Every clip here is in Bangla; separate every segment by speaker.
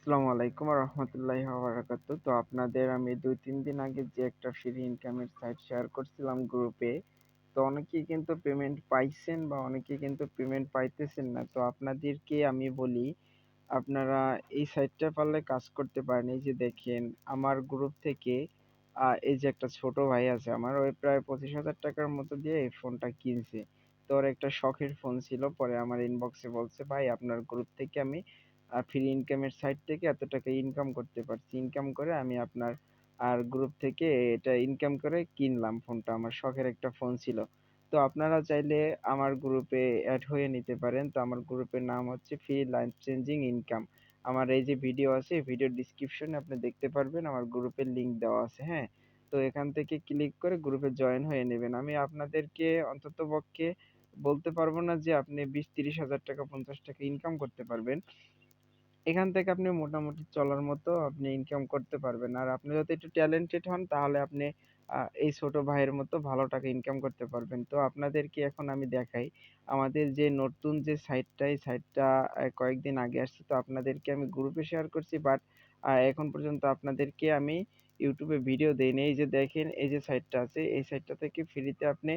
Speaker 1: আসসালামু আলাইকুম রহমতুল্লাহি বারাকাত তো আপনাদের আমি দুই, তিন দিন আগে যে একটা ফ্রি ইনকামের সাইট শেয়ার করছিলাম গ্রুপে তো অনেকেই কিন্তু পেমেন্ট পাইছেন বা অনেকে কিন্তু পেমেন্ট পাইতেছেন না। তো আপনাদেরকে আমি বলি, আপনারা এই সাইটটা পারলে কাজ করতে পারেন। এই যে দেখেন, আমার গ্রুপ থেকে এই যে একটা ছোট ভাই আছে আমার, ওই প্রায় পঁচিশ হাজার টাকার মতো দিয়ে এই ফোনটা কিনছে। তো ওর একটা শখের ফোন ছিল। পরে আমার ইনবক্সে বলছে, ভাই, আপনার গ্রুপ থেকে আমি ফ্রি ইনকামের সাইট থেকে এত টাকা ইনকাম করতে পারছি। ইনকাম করে আমি আপনার আর গ্রুপ থেকে এটা ইনকাম করে কিনলাম ফোনটা আমার শখের একটা ফোন ছিল। তো আপনারা চাইলে আমার গ্রুপে অ্যাড হয়ে নিতে পারেন। তো আমার গ্রুপের নাম হচ্ছে ফ্রি লাইফ চেঞ্জিং ইনকাম আমার এই যে ভিডিও আছে ভিডিও ডিসক্রিপশনে আপনি দেখতে পারবেন। আমার গ্রুপের লিংক দেওয়া আছে হ্যাঁ? তো এখান থেকে ক্লিক করে গ্রুপে জয়েন হয়ে নেবেন। আমি আপনাদেরকে অন্তত পক্ষে বলতে পারব না যে আপনি বিশ তিরিশ হাজার টাকা, পঞ্চাশ টাকা ইনকাম করতে পারবেন। এখান থেকে আপনি মোটামুটি চলার মতো আপনি ইনকাম করতে পারবেন। আর আপনি যদি একটু ট্যালেন্টেড হন, তাহলে আপনি এই ছোট ভাইয়ের মতো ভালো টাকা ইনকাম করতে পারবেন। তো আপনাদেরকে এখন আমি দেখাই, আমাদের যে নতুন যে সাইটটা এই সাইটটা কয়েকদিন আগে আসছে। তো আপনাদেরকে আমি গ্রুপে শেয়ার করছি বাট এখন পর্যন্ত আপনাদেরকে আমি ইউটিউবে ভিডিও দেইনি। এই যে দেখেন, এই যে সাইটটা আছে, এই সাইটটা থেকে ফ্রিতে আপনি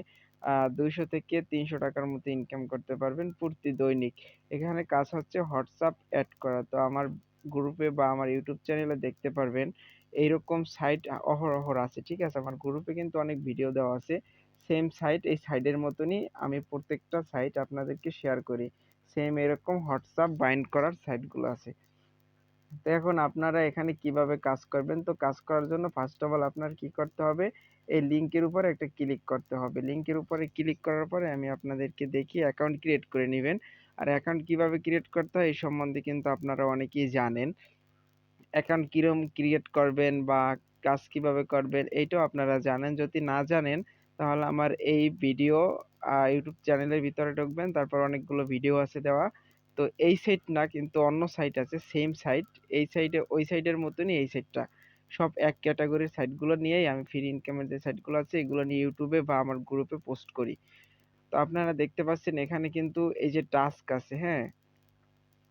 Speaker 1: দুইশো থেকে তিনশো টাকার মতো ইনকাম করতে পারবেন প্রতি দৈনিক। এখানে কাজ হচ্ছে হোয়াটসঅ্যাপ অ্যাড করা। তো আমার গ্রুপে বা আমার ইউটিউব চ্যানেলে দেখতে পারবেন এইরকম সাইট অহরহ আছে, ঠিক আছে? আমার গ্রুপে কিন্তু অনেক ভিডিও দেওয়া আছে। সেম সাইট এই সাইডের মতনই আমি প্রত্যেকটা সাইট আপনাদেরকে শেয়ার করি। সেম এরকম হোয়াটসঅ্যাপ বাইন্ড করার সাইটগুলো আছে। তো এখন আপনারা এখানে কীভাবে কাজ করবেন? তো কাজ করার জন্য ফার্স্ট অফ অল আপনার কি করতে হবে? এই লিংকের উপরে একটা ক্লিক করতে হবে। লিংকের উপরে ক্লিক করার পরে আমি আপনাদেরকে দেখি অ্যাকাউন্ট ক্রিয়েট করে নেবেন। আর অ্যাকাউন্ট কীভাবে ক্রিয়েট করতে হয় এই সম্বন্ধে কিন্তু আপনারা অনেকেই জানেন। অ্যাকাউন্ট কিরম ক্রিয়েট করবেন বা কাজ কীভাবে করবেন এইটাও আপনারা জানেন। যদি না জানেন, তাহলে আমার এই ভিডিও ইউটিউব চ্যানেলের ভিতরে ঢুকবেন। তারপর অনেকগুলো ভিডিও আছে দেওয়া। তো এই সাইট না কিন্তু অন্য সাইট আছে সেম সাইট এই সাইটে ওই সাইডের মতনই এই সাইটটা সব এক ক্যাটাগরির সাইটগুলো নিয়েই আমি ফ্রি ইনকামের যে সাইটগুলো আছে, এগুলো নিয়ে ইউটিউবে বা আমার গ্রুপে পোস্ট করি। তো আপনারা দেখতে পাচ্ছেন এখানে কিন্তু এই যে টাস্ক আছে হ্যাঁ?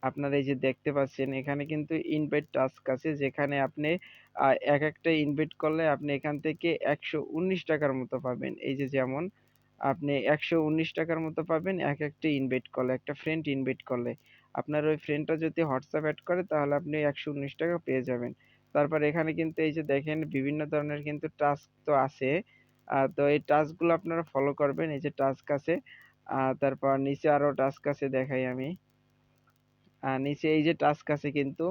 Speaker 1: আপনারা এই যে দেখতে পাচ্ছেন এখানে কিন্তু ইনভাইট টাস্ক আছে, যেখানে আপনি এক একটা ইনভাইট করলে আপনি এখান থেকে একশো উনিশ টাকার মতো পাবেন। এই যে যেমন আপনি একশো উনিশ টাকার মতো পাবেন, এক একটা ইনভাইট করলে একটা ফ্রেন্ড ইনভাইট করলে আপনার ওই ফ্রেন্ডটা যদি হোয়াটসঅ্যাপ অ্যাড করে, তাহলে আপনি একশো উনিশ টাকা পেয়ে যাবেন। তারপর এখানে কিন্তু এই যে দেখেন, বিভিন্ন ধরনের কিন্তু টাস্ক তো আছে। তো এই টাস্কগুলো আপনারা ফলো করবেন, এই যে টাস্ক আছে। তারপর নিচে আরও টাস্ক আছে দেখাই আমি। নিচে এই যে টাস্ক আছে কিন্তু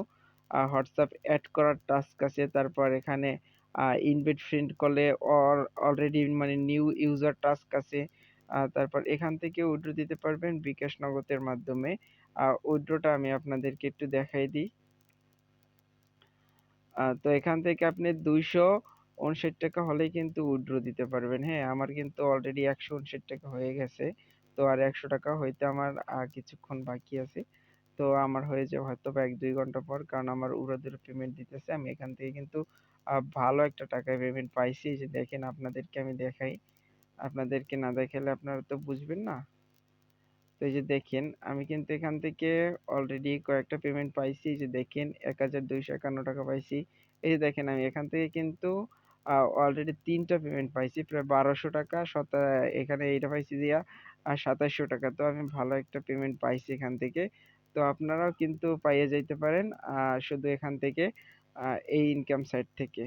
Speaker 1: হোয়াটসঅ্যাপ অ্যাড করার টাস্ক আছে। তারপর এখানে ইনভাইট ফ্রেন্ড করলে অর অলরেডি মানে নিউ ইউজার টাস্ক আছে। তারপর এখান থেকে উইথড্র দিতে পারবেন বিকাশ নগদের মাধ্যমে। উইথড্রটা আমি আপনাদেরকে একটু দেখাই দিই। তো এখান থেকে আপনি দুইশো উনষাট টাকা হলেই কিন্তু উইথড্র দিতে পারবেন। হ্যাঁ আমার কিন্তু অলরেডি একশো উনষাট টাকা হয়ে গেছে। তো আর একশো টাকা হইতে আমার কিছুক্ষণ বাকি আছে। তো আমার হয়ে যাবে হয়তো বা এক, দুই ঘণ্টা পর। কারণ আমার উড়াদুরা পেমেন্ট দিতেছে। আমি এখান থেকে কিন্তু ভালো একটা টাকায় পেমেন্ট পাইছি। যে দেখেন আপনাদেরকে আমি দেখাই। আপনাদেরকে না দেখালে আপনারা তো বুঝবেন না। তো এই যে দেখেন, আমি কিন্তু এখান থেকে অলরেডি কয়েকটা পেমেন্ট পাইছি। যে দেখেন, এক হাজার দুইশো একান্ন টাকা পাইছি। এই যে দেখেন, আমি এখান থেকে কিন্তু অলরেডি তিনটা পেমেন্ট পাইছি। প্রায় বারোশো টাকা শত এখানে এইটা পাইছি দিয়া আর সাতাশশো টাকা। তো আমি ভালো একটা পেমেন্ট পাইছি এখান থেকে। তো আপনারাও কিন্তু পাইয়ে যাইতে পারেন শুধু এখান থেকে এই ইনকাম সাইট থেকে।